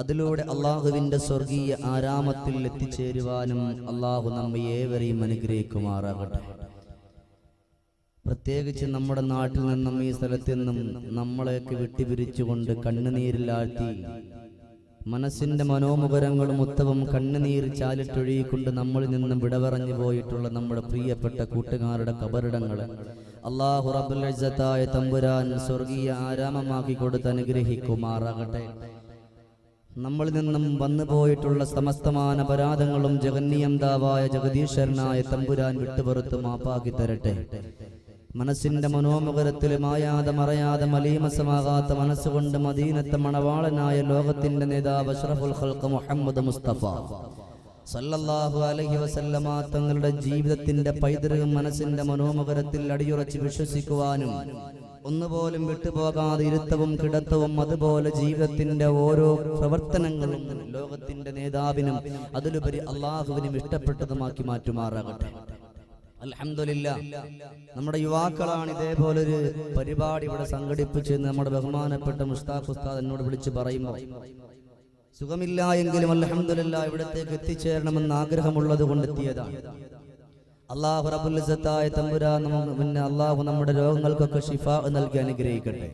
അതിലൂടെ അള്ളാഹുവിന്റെ സ്വർഗീയ ആരാമത്തിൽ എത്തിച്ചേരുവാനും അള്ളാഹു നമ്മെ ഏവരെയും അനുഗ്രഹിക്കുമാറാകട്ടെ. പ്രത്യേകിച്ച് നമ്മുടെ നാട്ടിൽ നിന്നും ഈ സ്ഥലത്തു നിന്നും നമ്മളെയൊക്കെ വിട്ടുപിരിച്ചുകൊണ്ട് കണ്ണുനീരിലാഴ്ത്തി മനസ്സിന്റെ മനോമുഖരങ്ങളും ഉത്തവും കണ്ണുനീർ ചാലിട്ടൊഴുകിക്കൊണ്ട് നമ്മളിൽ നിന്നും വിടവറഞ്ഞു പോയിട്ടുള്ള നമ്മുടെ പ്രിയപ്പെട്ട കൂട്ടുകാരുടെ കബറിടങ്ങൾ അള്ളാഹു ഇസ്സത്തായ തമ്പുരാൻ സ്വർഗീയ ആരാമമാക്കി കൊടുത്ത് അനുഗ്രഹിക്കുമാറാകട്ടെ. നമ്മളിൽ നിന്നും വന്നു പോയിട്ടുള്ള സമസ്തമാന അപരാധങ്ങളും ജഗന്നിയന്താവായ ജഗദീശ്വരനായ തമ്പുരാൻ വിട്ടുപുറത്ത് മാപ്പാക്കി തരട്ടെ. മനസ്സിന്റെ മനോമുഖരത്തിൽ മായാതെ മറയാതെ മലീമസമാകാത്ത മനസ്സുകൊണ്ട് മദീനത്ത മണവാളനായ ലോകത്തിന്റെ നേതാവ് അഷ്റഫുൽ ഖൽക്ക് മുഹമ്മദ് മുസ്തഫ. സല്ലല്ലാഹു അലഹി വസല്ലമ തങ്ങളുടെ ജീവിതത്തിന്റെ പൈതൃകം മനസ്സിന്റെ മനോമുഖരത്തിൽ അടിയുറച്ച് വിശ്വസിക്കുവാനും ഒന്നുപോലും വിട്ടുപോകാതെ ഇരുത്തവും കിടത്തവും അതുപോലെ ജീവിതത്തിന്റെ ഓരോ പ്രവർത്തനങ്ങളും ലോകത്തിന്റെ നേതാവിനും അതിലുപരി അള്ളാഹുവിനും ഇഷ്ടപ്പെട്ടതുമാക്കി മാറ്റുമാറാകട്ടെ. അലഹമില്ല നമ്മുടെ യുവാക്കളാണ് ഇതേപോലൊരു പരിപാടി ഇവിടെ സംഘടിപ്പിച്ച് നമ്മുടെ ബഹുമാനപ്പെട്ട മുസ്താഖ് ഉസ്താദ് എന്നോട് വിളിച്ച് പറയുമ്പോൾ സുഖമില്ല എങ്കിലും അലഹമില്ല ഇവിടത്തേക്ക് എത്തിച്ചേരണമെന്ന് ആഗ്രഹമുള്ളത് കൊണ്ട് എത്തിയതാണ് അള്ളാഹു റബുലിസത്തായ തമ്പുരാ നമുക്ക് പിന്നെ അള്ളാഹു നമ്മുടെ രോഗങ്ങൾക്കൊക്കെ ഷിഫ നൽകി അനുഗ്രഹിക്കട്ടെ.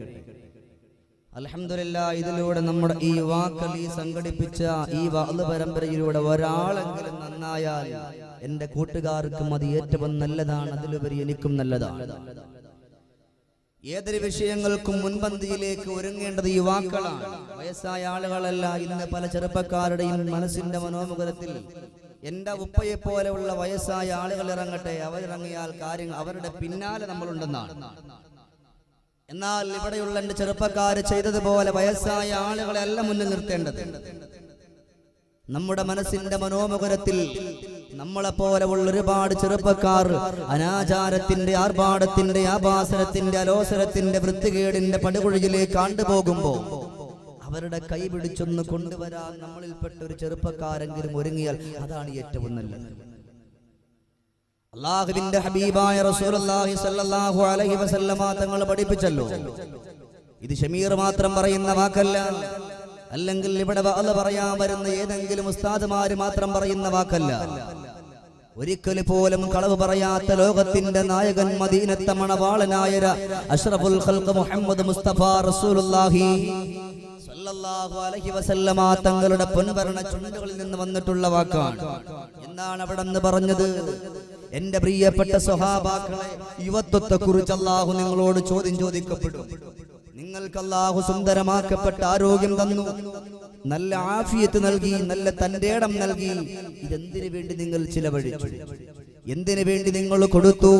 അലഹമില്ല ഇതിലൂടെ നമ്മുടെ ഈ വാക്കൾ ഈ സംഘടിപ്പിച്ച ഈ വാൾ പരമ്പരയിലൂടെ ഒരാളെങ്കിലും നന്നായാൽ എന്റെ കൂട്ടുകാർക്കും അത് ഏറ്റവും നല്ലതാണ് അതിലുപരി എനിക്കും നല്ലതാണ്. ഏതൊരു വിഷയങ്ങൾക്കും മുൻപന്തിയിലേക്ക് ഒരുങ്ങേണ്ടത് യുവാക്കളാണ് വയസ്സായ ആളുകളല്ല ഇന്ന് പല ചെറുപ്പക്കാരുടെയും മനസ്സിന്റെ മനോമുഖരത്തിൽ എന്റെ ഉപ്പയെ പോലെയുള്ള വയസ്സായ ആളുകൾ ഇറങ്ങട്ടെ അവരിറങ്ങിയാൽ കാര്യങ്ങൾ അവരുടെ പിന്നാലെ നമ്മളുണ്ടെന്നാണ്. എന്നാൽ ഇവിടെയുള്ള എന്റെ ചെറുപ്പക്കാര് ചെയ്തതുപോലെ വയസ്സായ ആളുകളെ അല്ല മുന്നിൽ നിർത്തേണ്ടത്. നമ്മുടെ മനസ്സിന്റെ മനോമുഖരത്തിൽ നമ്മളെ പോലെ ഉള്ള ഒരുപാട് ചെറുപ്പക്കാർ അനാചാരത്തിന്റെ ആർഭാടത്തിന്റെ ആഭാസനത്തിന്റെ അലോസരത്തിന്റെ വൃത്തികേടിന്റെ പടുകുഴിയിലേക്ക് ആണ്ടുപോകുമ്പോ അവരുടെ കൈ പിടിച്ചൊന്ന് കൊണ്ടുവരാൻ നമ്മളിൽപ്പെട്ട ഒരു ചെറുപ്പക്കാരെങ്കിലും ഒരുങ്ങിയാൽ അതാണ് ഏറ്റവും നല്ലത്. അള്ളാഹുവിന്റെ ഹബീബായ റസൂലുള്ളാഹി സ്വല്ലല്ലാഹു അലൈഹി വസല്ലമ തങ്ങൾ പഠിപ്പിച്ചല്ലോ. ഇത് ഷമീർ മാത്രം പറയുന്ന വാക്കല്ല. അല്ലെങ്കിൽ ഇവിടെ അത് പറയാൻ വരുന്ന ഏതെങ്കിലും ഉസ്താദുമാര് മാത്രം പറയുന്ന വാക്കല്ല. ഒരിക്കൽ പോലും കളവ് പറയാത്ത ലോകത്തിന്റെ നായകൻ മദീനത്തെ മണവാളനായ ര- അഷ്റഫുൽ മുഹമ്മദ് മുസ്തഫ റസൂലുള്ളാഹി അലൈഹി വസല്ലമ തങ്ങളുടെ പൊൻവരണ ചുണ്ടുകളിൽ നിന്ന് വന്നിട്ടുള്ള വാക്കാണ്. എന്താണ് അവിടെ നിന്ന് പറഞ്ഞത്? എന്റെ പ്രിയപ്പെട്ട സ്വഹാബാക്കളെ യുവത്വത്തെ കുറിച്ച് അള്ളാഹു നിങ്ങളോട് ചോദ്യം ചോദിക്കപ്പെടും. നിങ്ങൾക്ക് അള്ളാഹു സുന്ദരമാക്കപ്പെട്ട ആരോഗ്യം തന്നു. നല്ല ആഫിയത്ത് നൽകി നല്ല തന്റെ ഇടം നൽകി. ഇതെന്തിനു വേണ്ടി നിങ്ങൾ ചിലവഴിച്ചു? എന്തിനു വേണ്ടി നിങ്ങൾ കൊടുത്തു?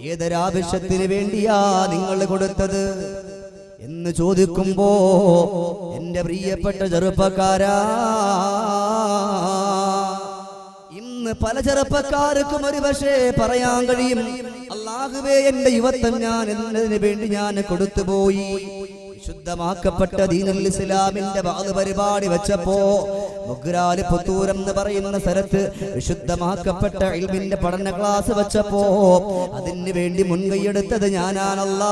ഏതൊരാവശ്യത്തിന് വേണ്ടിയാ നിങ്ങൾ കൊടുത്തത്? എന്ന് ചോദിക്കുമ്പോ എന്റെ പ്രിയപ്പെട്ട ചെറുപ്പക്കാരാ ഇന്ന് പല ചെറുപ്പക്കാർക്കും ഒരു പക്ഷേ പറയാൻ കഴിയും അല്ലാഹുവേ എന്റെ യുവത്വം ഞാൻ എന്നതിന് വേണ്ടി ഞാൻ കൊടുത്തുപോയി ശുദ്ധമാക്കപ്പെട്ട ദീനുൽ ഇസ്ലാമിന്റെ വാത് പരിപാടി വെച്ചപ്പോ മുഗ്രാൽ പുത്തൂരം എന്ന് പറയുന്ന സ്ഥലത്ത് വിശുദ്ധമാക്കപ്പെട്ട ഇൽമിന്റെ പഠന ക്ലാസ് വെച്ചപ്പോ അതിന് വേണ്ടി മുൻകൈയെടുത്തത് ഞാനാണല്ല.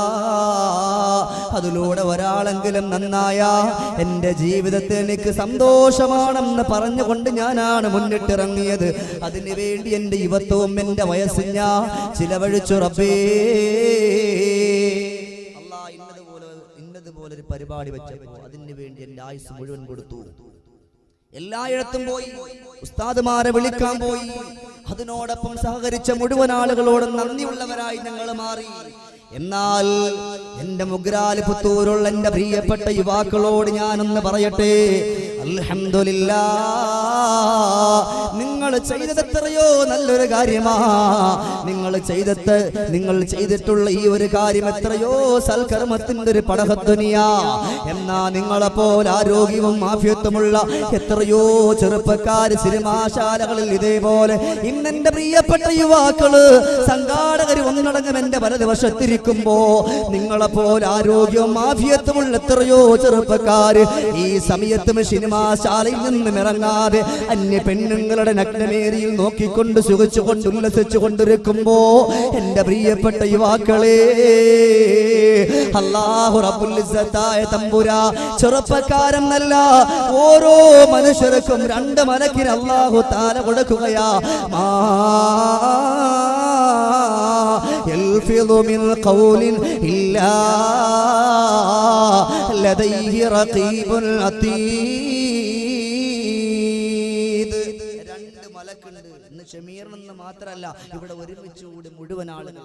അതിലൂടെ ഒരാളെങ്കിലും നന്നായ എന്റെ ജീവിതത്തിൽ എനിക്ക് സന്തോഷമാണെന്ന് പറഞ്ഞുകൊണ്ട് ഞാനാണ് മുന്നിട്ടിറങ്ങിയത്. അതിനു വേണ്ടി എന്റെ യുവത്വവും എന്റെ വയസ്സും ഞാൻ ചിലവഴിച്ചു റബ്ബേ. ഇന്നതുപോലെ ഇന്നതുപോലെ ഒരു പരിപാടി വെച്ചപ്പോൾ അതിന് വേണ്ടി എന്റെ ആയുസ് മുഴുവൻ കൊടുത്തു. എല്ലായിടത്തും പോയി ഉസ്താദുമാരെ വിളിക്കാൻ പോയി. അതിനോടൊപ്പം സഹകരിച്ച മുഴുവൻ ആളുകളോടും നന്ദിയുള്ളവരായി ഞങ്ങൾ മാറി. എന്നാൽ എന്റെ മുഗ്രാൽ പുത്തൂരുള്ള എന്റെ പ്രിയപ്പെട്ട യുവാക്കളോട് ഞാനൊന്ന് പറയട്ടെ. അൽഹംദുലില്ലാ. നിങ്ങൾ ചെയ്തതെത്രയോ നല്ലൊരു കാര്യമാ. നിങ്ങൾ ചെയ്തത് നിങ്ങൾ ചെയ്തിട്ടുള്ള ഈ ഒരു കാര്യം എത്രയോ സൽക്കർമ്മത്തിന്റെ ഒരു പടഹത്വനിയാ എന്നാ നിങ്ങളെ പോലെ ആരോഗ്യവും ആഫ്യത്വമുള്ള എത്രയോ ചെറുപ്പക്കാർ സിനിമാശാലകളിൽ ഇതേപോലെ ഇന്നെന്റെ പ്രിയപ്പെട്ട യുവാക്കൾ സംഘാടകർ ഒന്നടങ്കം എന്റെ വലതുവശത്തിരിക്കുമ്പോ നിങ്ങളെ പോലെ ആരോഗ്യവും ആഫിയത്തുമുള്ള എത്രയോ ചെറുപ്പക്കാര് ഈ സമയത്തും സിനിമ സിനിമാശാലയിൽ നിന്നും ഇറങ്ങാതെ അന്യ പെണ്ണുങ്ങളുടെ നഗ്നമേരിയിൽ നോക്കിക്കൊണ്ട് സുഖിച്ചുകൊണ്ട് ഉല്ലസിച്ചു കൊണ്ടിരിക്കുമ്പോ എന്റെ പ്രിയപ്പെട്ട യുവാക്കളെ അള്ളാഹു റബുല്ലിസത്തായ തമ്പുര ചെറുപ്പക്കാരൻ നല്ല ഓരോ മനുഷ്യർക്കും രണ്ട് മലക്കിന് അള്ളാഹു താല കൊടുക്കുകയാ. മാ يلفظ من قول إلا لديه رقيب عتيد രണ്ട് മലക്കുണ്ട് ഇന്ന് ഷമീറിനെന്ന് മാത്രമല്ല ഇവിടെ ഒരുമിച്ച് കൂടി മുഴുവൻ ആളുകൾ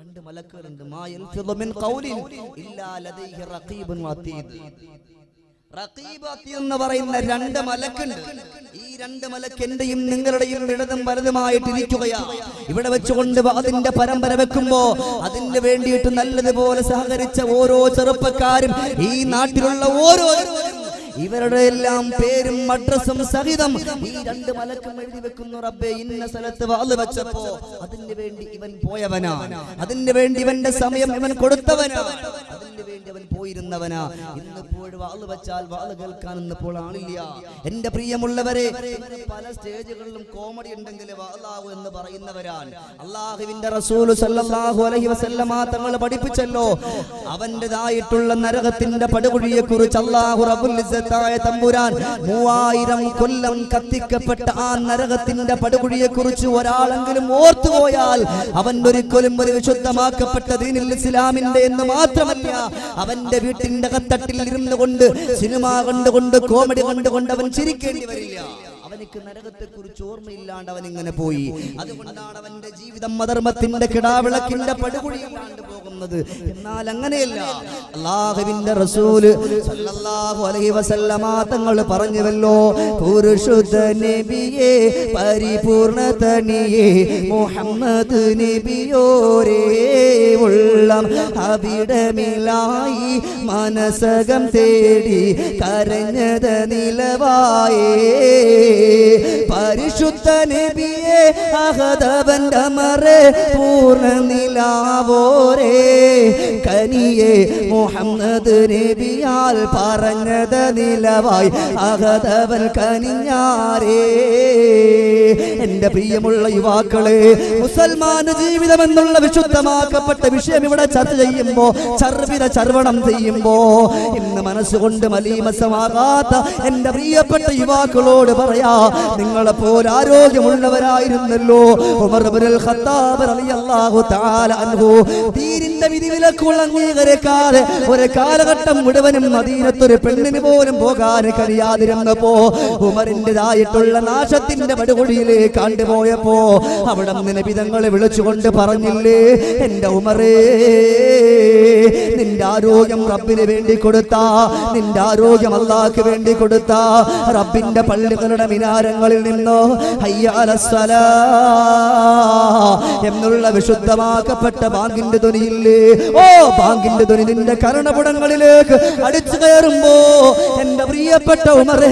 രണ്ട് മലക്കുകളുണ്ട് മാ യൽഫിദു മിൻ ഖൗലിൻ ഇല്ലാ ലദൈഹി റഖീബുൻ അതീദ് റഖീബ് എന്ന് പറയുന്ന രണ്ട് മലക്കുണ്ട്. ഈ രണ്ട് മലക്ക് എന്റെയും നിങ്ങളുടെയും ഇടതും വലതുമായിട്ട് ഇരിക്കുകയാ. ഇവിടെ വെച്ചുകൊണ്ട് അതിന്റെ പരമ്പര വെക്കുമ്പോ അതിന് വേണ്ടിയിട്ട് നല്ലതുപോലെ സഹകരിച്ച ഓരോ ചെറുപ്പക്കാരും ഈ നാട്ടിലുള്ള ഓരോ ഇവരുടെ എല്ലാം പേരും അഡ്രസ്സും സഹിതം ഈ രണ്ട് മലക്കും എഴുതി വെക്കുന്നു റബ്ബേ. ഇന്ന സ്ഥലത്ത് വാൾ വെച്ചപ്പോ അതിന് വേണ്ടി ഇവൻ പോയവനാ അതിന് വേണ്ടി ഇവന്റെ സമയം ഇവൻ കൊടുത്തവനാ അതിന് വേണ്ടി അവൻ പോയിരുന്നവനാ. ഇന്നിപ്പോൾ വാൾ വെച്ചാൽ വാൾ കേൾക്കാൻ ഇന്നിപ്പോൾ ആളില്ല. എന്റെ പ്രിയമുള്ളവരെ പല സ്റ്റേജുകളിലും കോമഡി ഉണ്ടെങ്കിൽ വാളാവു എന്ന് പറയുന്നവരാണ്. അള്ളാഹുവിന്റെ റസൂൽ സല്ലല്ലാഹു അലൈഹി വസല്ലമ തങ്ങൾ പഠിപ്പിച്ചല്ലോ. അവന്റേതായിട്ടുള്ള നരകത്തിന്റെ പടുകുഴിയെ അള്ളാഹു റബ്ബുൽ ഇസ്സത്തായ തമ്പുരാൻ മൂവായിരം കൊല്ലം കത്തിക്കപ്പെട്ട ആ നരകത്തിന്റെ പടുകുഴിയെ കുറിച്ച് ഒരാളെങ്കിലും ഓർത്തുപോയാൽ അവൻ ഒരിക്കലും ഒരു വിശുദ്ധമാക്കപ്പെട്ട ദീനിൽ ഇസ്ലാമിന്റെ എന്ന് മാത്രമല്ല അവന്റെ വീട്ടിന്റെ കത്തട്ടിൽ ഇരുന്നു കൊണ്ട് സിനിമ കണ്ടുകൊണ്ട് കോമഡി കണ്ടുകൊണ്ട് അവൻ ചിരിക്കേണ്ടി വരില്ല. അവനിക്ക് നരകത്തെ കുറിച്ച് ഓർമ്മയില്ലാണ്ട് അവൻ ഇങ്ങനെ പോയി. അതുകൊണ്ടാണ് അവന്റെ ജീവിതം മധർമ്മത്തിന്റെ കിടാവിളക്കിന്റെ പടുകുഴിയിലാണ്ട് പോകുന്നത് എന്നാൽ അങ്ങനെയല്ല. അള്ളാഹുവിന്റെ റസൂൽ സല്ലല്ലാഹു അലൈഹി വസല്ലമ തങ്ങൾ പറഞ്ഞുവല്ലോ പുരുഷുദ്ധ നബിയെ പരിപൂർണതനിയെ മുഹമ്മദ് നബിയോരേ ഉള്ളം അവിടമിലായി മനസകം തേടി കരഞ്ഞത് നിലവായേ പരിശുദ്ധ അഹദവന്റെ മറ പൂർണ നിലാവോരേ കനിയെ മുഹമ്മദ് നബിയാൽ പറഞ്ഞത് നിലവായി അഹദവൻ കനിഞ്ഞാരേ. എന്റെ പ്രിയമുള്ള യുവാക്കളെ മുസൽമാന ജീവിതം എന്നുള്ള വിശുദ്ധമാക്കപ്പെട്ട വിഷയം ഇവിടെ ചർച്ച ചെയ്യുമ്പോ ചർവിത ചർവണം ചെയ്യുമ്പോ ഇന്ന് മനസ്സുകൊണ്ട് മലീമസമാകാത്ത എന്റെ പ്രിയപ്പെട്ട യുവാക്കളോട് പറയാ നിങ്ങളെ പോലെ ആരോഗ്യമുള്ളവരായിരുന്നല്ലോ ഉമർ ഇബ്നുൽ ഖത്താബ് റളിയല്ലാഹു തആല അൻഹു ദീനിന്റെ വിലക്കുള്ള അംഗീകരിക്കാതെ ഒരു കാലഘട്ടം മുഴുവനും മദീനത്തൊരു പെണ്ണിന് പോലും പോകാൻ കഴിയാതിരുന്നപ്പോ ഉമറിന്റെതായിട്ടുള്ള നാശത്തിന്റെ പടുകുഴിയിലേക്ക് കണ്ടുപോയപ്പോ അവിടെ നിനബിതങ്ങളെ വിളിച്ചുകൊണ്ട് പറഞ്ഞില്ലേ എന്റെ ഉമറേ നിന്റെ ആരോഗ്യം റബ്ബിന് വേണ്ടി കൊടുത്ത നിന്റെ ആരോഗ്യം അള്ളാഹ്ക്ക് വേണ്ടി കൊടുത്ത റബ്ബിന്റെ പള്ളികളുടെ മിനാരങ്ങളിൽ നിന്നോ അയ്യാലസ്വല എന്നുള്ള വിശുദ്ധമാക്കപ്പെട്ട ബാങ്കിന്റെ ധ്വനിയില്ലേ ഓ ബാങ്കിന്റെ ധ്വനി നിന്റെ കരണപുടങ്ങളിലേക്ക് അടിച്ചു കയറുമ്പോ എന്റെ പ്രിയപ്പെട്ട ഉമറേ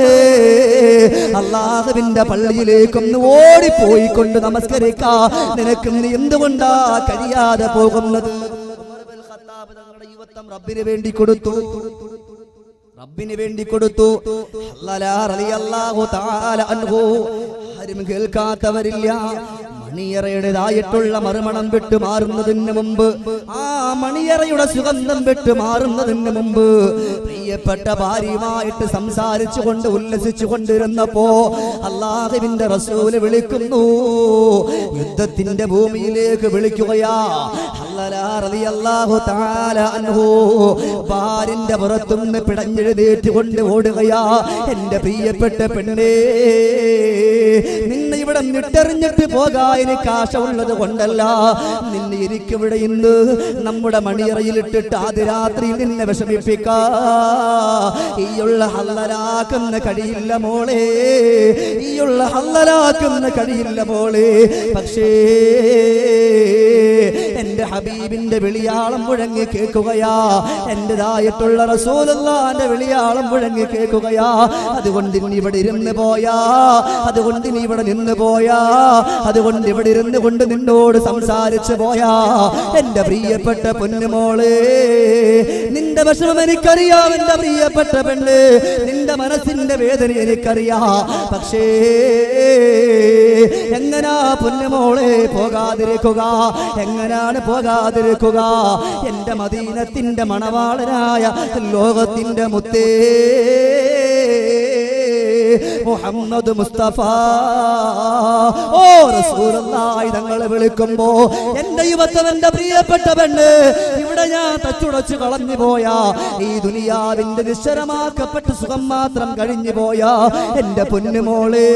അള്ളാഹുവിന്റെ പള്ളിയിലേക്കൊന്ന് ഓടിപ്പോയി കൊണ്ട് നമസ്കരിക്കാ. നിനക്ക് എന്തുകൊണ്ടാ കഴിയാതെ പോകുന്നത്? യുവത്വം റബ്ബിന് വേണ്ടി കൊടുത്തു. റബ്ബിന് വേണ്ടി കൊടുത്തു. അല്ലാ താല അൻഹു. ആരും കേൾക്കാത്തവരില്ല. മണിയറയുടേതായിട്ടുള്ള മറുമണം വിട്ടു മാറുന്നതിന് മുമ്പ് ആ മണിയറയുടെ സുഗന്ധം വിട്ടു മാറുന്നതിന് മുമ്പ് പ്രിയപ്പെട്ട ഭാര്യയുമായിട്ട് സംസാരിച്ചു കൊണ്ട് ഉല്ലസിച്ചു കൊണ്ടിരുന്നപ്പോ അള്ളാഹുവിന്റെ റസൂൽ വിളിക്കുന്നു. യുദ്ധത്തിന്റെ ഭൂമിയിലേക്ക് വിളിക്കുകയാ. ഭാര്യന്റെ പുറത്തുനിന്ന് പിടഞ്ഞെഴുന്നേറ്റ് കൊണ്ട് ഓടുകയാ. എന്റെ പ്രിയപ്പെട്ട പെണ്ണേ നിന്നെ ഇവിടെ നിട്ടെറിഞ്ഞിട്ട് പോകാൻ എനിക്ക് ആശമുള്ളത് കൊണ്ടല്ല. നിന്നെ എനിക്കിവിടെ ഇന്ന്. നമ്മുടെ മണിയറയിലിട്ടിട്ട് ആദ്യ രാത്രി നിന്നെ വിഷമിപ്പിക്കാ. ഈയുള്ള ഹല്ലലാക്കുന്ന കഴിയില്ല മോളെ. ഈയുള്ള ഹല്ലരാക്കുന്ന കഴിയില്ല മോളെ. പക്ഷേ എന്റെ ഹബീബിന്റെ വിളിയാളം മുഴങ്ങി കേൾക്കുകയാ. എന്റേതായിട്ടുള്ള റസൂലുള്ളാന്റെ വിളിയാളം മുഴങ്ങി കേൾക്കുകയാ. അതുകൊണ്ട് ഇനി ഇവിടെ ഇരുന്ന് പോയാ. അതുകൊണ്ട് ഇനി ഇവിടെ നിന്ന് പോയാ. അതുകൊണ്ട് ഇവിടെ ഇരുന്ന് കൊണ്ട് നിന്നോട് സംസാരിച്ചു പോയാ? എന്റെ പ്രിയപ്പെട്ട പൊന്നുമോളെ നിന്റെ വിഷമം എനിക്കറിയാം എന്റെ പ്രിയപ്പെട്ട പെണ്ണ്. നിന്റെ മനസ്സിന്റെ വേദന എനിക്കറിയാ. പക്ഷേ എങ്ങനാ പൊന്നുമോളെ പോകാതിരിക്കുക? എങ്ങനാണ് പോകാതിരിക്കുക? എന്റെ മദീനത്തിന്റെ മണവാളനായ ലോകത്തിന്റെ മുത്തേ മുഹമ്മദ് മുസ്തഫ. ഓ റസൂലുള്ളാഹി തങ്ങളെ വിളിക്കുമ്പോ എന്റെ യുവത്വം എന്റെ പ്രിയപ്പെട്ട പെണ്ണ് ഞാൻ തച്ചുടച്ചു കളഞ്ഞു പോയ. ഈ ദുനിയാവിന്റെ നിശ്ചരമാക്കപ്പെട്ട സുഖം മാത്രം കഴിഞ്ഞു പോയ. എന്റെ പൊന്നുമോളെ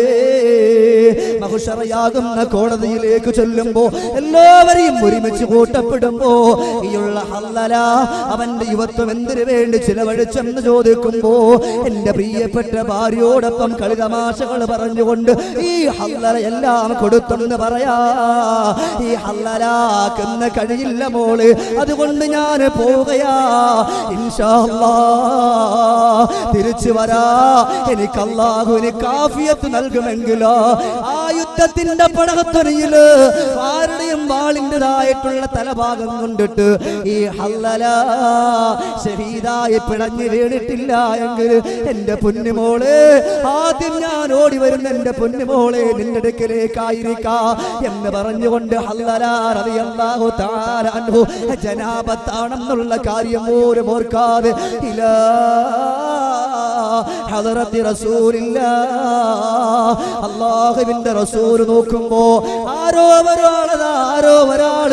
മഹുഷറയാകുന്ന കോടതിയിലേക്ക് ചൊല്ലുമ്പോ എല്ലാവരെയും ഒരുമിച്ച് കൂട്ടപ്പെടുമ്പോ ഈയുള്ള ഹല്ലല അവന്റെ യുവത്വം എന്തിനു വേണ്ടി ചിലവഴിച്ചെന്ന് ചോദിക്കുമ്പോ എന്റെ പ്രിയപ്പെട്ട ഭാര്യയോടൊപ്പം കളിതമാശകൾ പറഞ്ഞുകൊണ്ട് ഈ ഹല്ലല എല്ലാം കൊടുത്തെന്ന് പറയാ. ഈ ഹല്ലലാക്കുന്ന കഴിയില്ല മോൾ. അതുകൊണ്ട് ഞാൻ ഇൻഷാ അല്ലാ. തിരിച്ചു വരാ. എനിക്ക് അള്ളാഹു കാഫിയത്ത് നൽകുമെങ്കിലോ. ആ യുദ്ധത്തിന്റെ പടകത്തൊരയിൽ ആരുടെയും വാളിന്റെതായിട്ടുള്ള തലഭാഗം കൊണ്ടിട്ട് ഈ ഹല്ലല ശരീരായി പിടഞ്ഞു വീണിട്ടില്ല എങ്കിൽ എന്റെ പൊന്നുമോൾ ആദ്യം ഞാൻ ഓടി വരുന്ന എന്റെ പൊന്നുമോളെ നിന്റെ അടുക്കലേക്കായിരിക്കാ എന്ന് പറഞ്ഞുകൊണ്ട് ഹല്ലല റളിയല്ലാഹു തആല അൻഹു ജനാബത്താണെന്നുള്ള കാര്യം പോലും ഓർക്കാതെ ഇലാ ഹദറത്തി റസൂലില്ല. അള്ളാഹുവിന്റെ റസൂൽ നോക്കുമ്പോ ആരോ ഒരാളതാ ആരോ ഒരാൾ